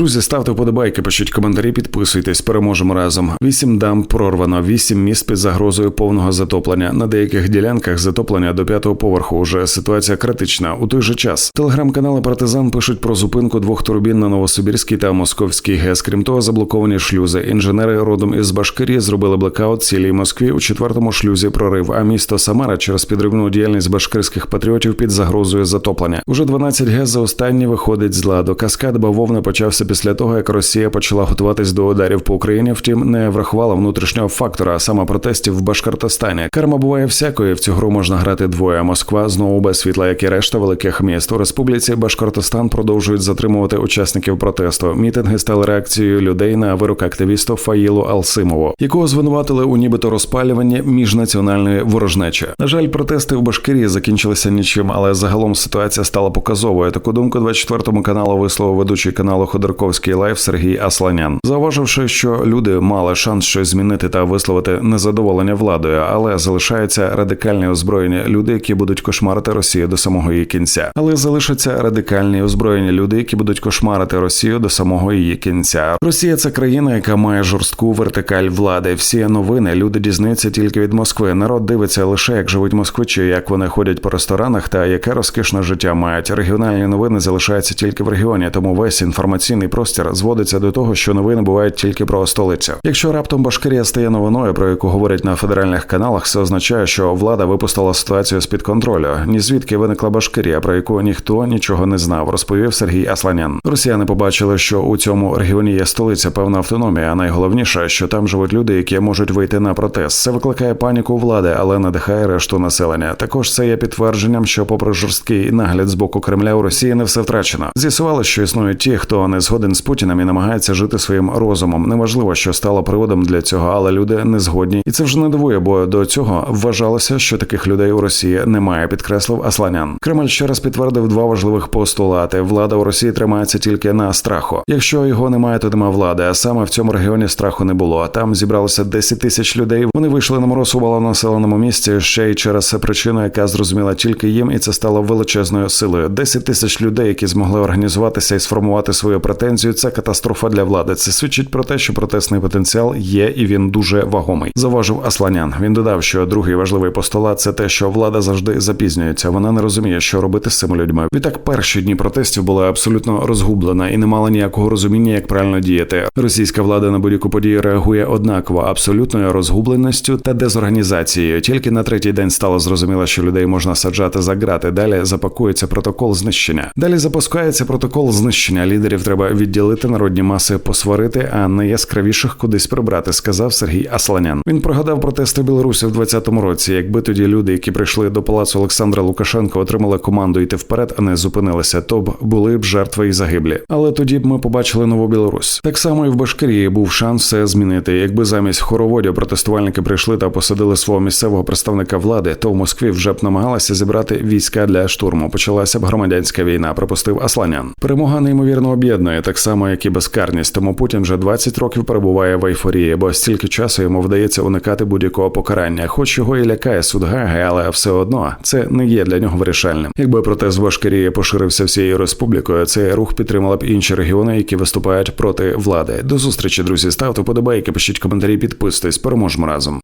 Друзі, ставте вподобайки, пишіть коментарі, підписуйтесь. Переможемо разом. Вісім дам прорвано, вісім міст під загрозою повного затоплення. На деяких ділянках затоплення до п'ятого поверху. Уже ситуація критична. У той же час телеграм-канали Партизан пишуть про зупинку двох турбін на Новосибірській та Московській ГЕС. Крім того, заблоковані шлюзи. Інженери родом із Башкирії зробили блекаут цілій Москві у четвертому шлюзі. Прорив. А місто Самара через підривну діяльність башкирських патріотів під загрозою затоплення. Уже 12 ГЕС за останні виходить з ладу. Каскад бавовни почався після того, як Росія почала готуватись до ударів по Україні. Втім, не врахувала внутрішнього фактора, а саме протестів в Башкортостані. Карма буває всякою. В цю гру можна грати двоє. Москва знову без світла, як і решта великих міст. У республіці Башкортостан продовжують затримувати учасників протесту. Мітинги стали реакцією людей на вирок активісту Фаїлу Алсимову, якого звинуватили у нібито розпалюванні міжнаціональної ворожнечі. На жаль, протести в Башкирії закінчилися нічим, але загалом ситуація стала показовою. Таку думку 24 каналу висловив ведучий каналу Ходорковський Лайф Сергій Асланян, зауваживши, що люди мали шанс щось змінити та висловити незадоволення владою, але залишаються радикальні озброєні люди, які будуть кошмарити Росію до самого її кінця. Але залишаться радикальні озброєні люди, які будуть кошмарити Росію до самого її кінця. Росія це країна, яка має жорстку вертикаль влади. Всі новини люди дізнаються тільки від Москви. Народ дивиться лише як живуть москвичі, як вони ходять по ресторанах та яке розкішне життя мають. Регіональні новини залишаються тільки в регіоні, тому весь інформаційний простір зводиться до того, що новини бувають тільки про столицю. Якщо раптом Башкирія стає новиною, про яку говорять на федеральних каналах, це означає, що влада випустила ситуацію з під контролю. Ні звідки виникла Башкирія, про яку ніхто нічого не знав, розповів Сергій Асланян. Росіяни побачили, що у цьому регіоні є столиця, певна автономія. А найголовніше, що там живуть люди, які можуть вийти на протест. Це викликає паніку влади, але надихає решту населення. Також це є підтвердженням, що, попри жорсткий нагляд з боку Кремля, у Росії не все втрачено. З'ясували, що існують ті, хто не згоден з Путіним і намагається жити своїм розумом. Неважливо, що стало приводом для цього, але люди не згодні, і це вже не дивує, бо до цього вважалося, що таких людей у Росії немає. Підкреслив Асланян. Кремль ще раз підтвердив два важливих постулати: влада у Росії тримається тільки на страху. Якщо його немає, то нема влади. А саме в цьому регіоні страху не було. Там зібралося 10 тисяч людей. Вони вийшли на мороз у малонаселеному місці ще й через причину, яка зрозуміла тільки їм, і це стало величезною силою. 10 тисяч людей, які змогли організуватися і сформувати свою претензію. Це катастрофа для влади. Це свідчить про те, що протестний потенціал є, і він дуже вагомий. Заважив Асланян. Він додав, що другий важливий постулат це те, що влада завжди запізнюється. Вона не розуміє, що робити з цими людьми. Відтак, перші дні протестів була абсолютно розгублена і не мала ніякого розуміння, як правильно діяти. Російська влада на будь-яку подію реагує однаково, абсолютною розгубленістю та дезорганізацією. Тільки на третій день стало зрозуміло, що людей можна саджати за грати. Далі запакується протокол знищення. Далі запускається протокол знищення. Лідерів треба відділити народні маси, посварити, а найяскравіших кудись прибрати, сказав Сергій Асланян. Він пригадав протести Білорусі в 20-му році. Якби тоді люди, які прийшли до палацу Олександра Лукашенка, отримали команду йти вперед, а не зупинилися, то б були б жертви і загиблі. Але тоді б ми побачили нову Білорусь. Так само і в Башкирії був шанс все змінити. Якби замість хороводів протестувальники прийшли та посадили свого місцевого представника влади, то в Москві вже б намагалися зібрати війська для штурму. Почалася б громадянська війна. Припустив Асланян. Перемога неймовірно об'єднує, так само як і безкарність. Тому Путін вже 20 років перебуває в ейфорії, бо стільки часу йому вдається уникати будь-якого покарання. Хоч його і лякає суд Гаги, але все одно це не є для нього вирішальним. Якби протест в Башкирії поширився всією республікою, цей рух підтримала б інші регіони, які виступають проти влади. До зустрічі, друзі. Ставте подобайки, пишіть коментарі, підписуйтесь. Переможемо разом.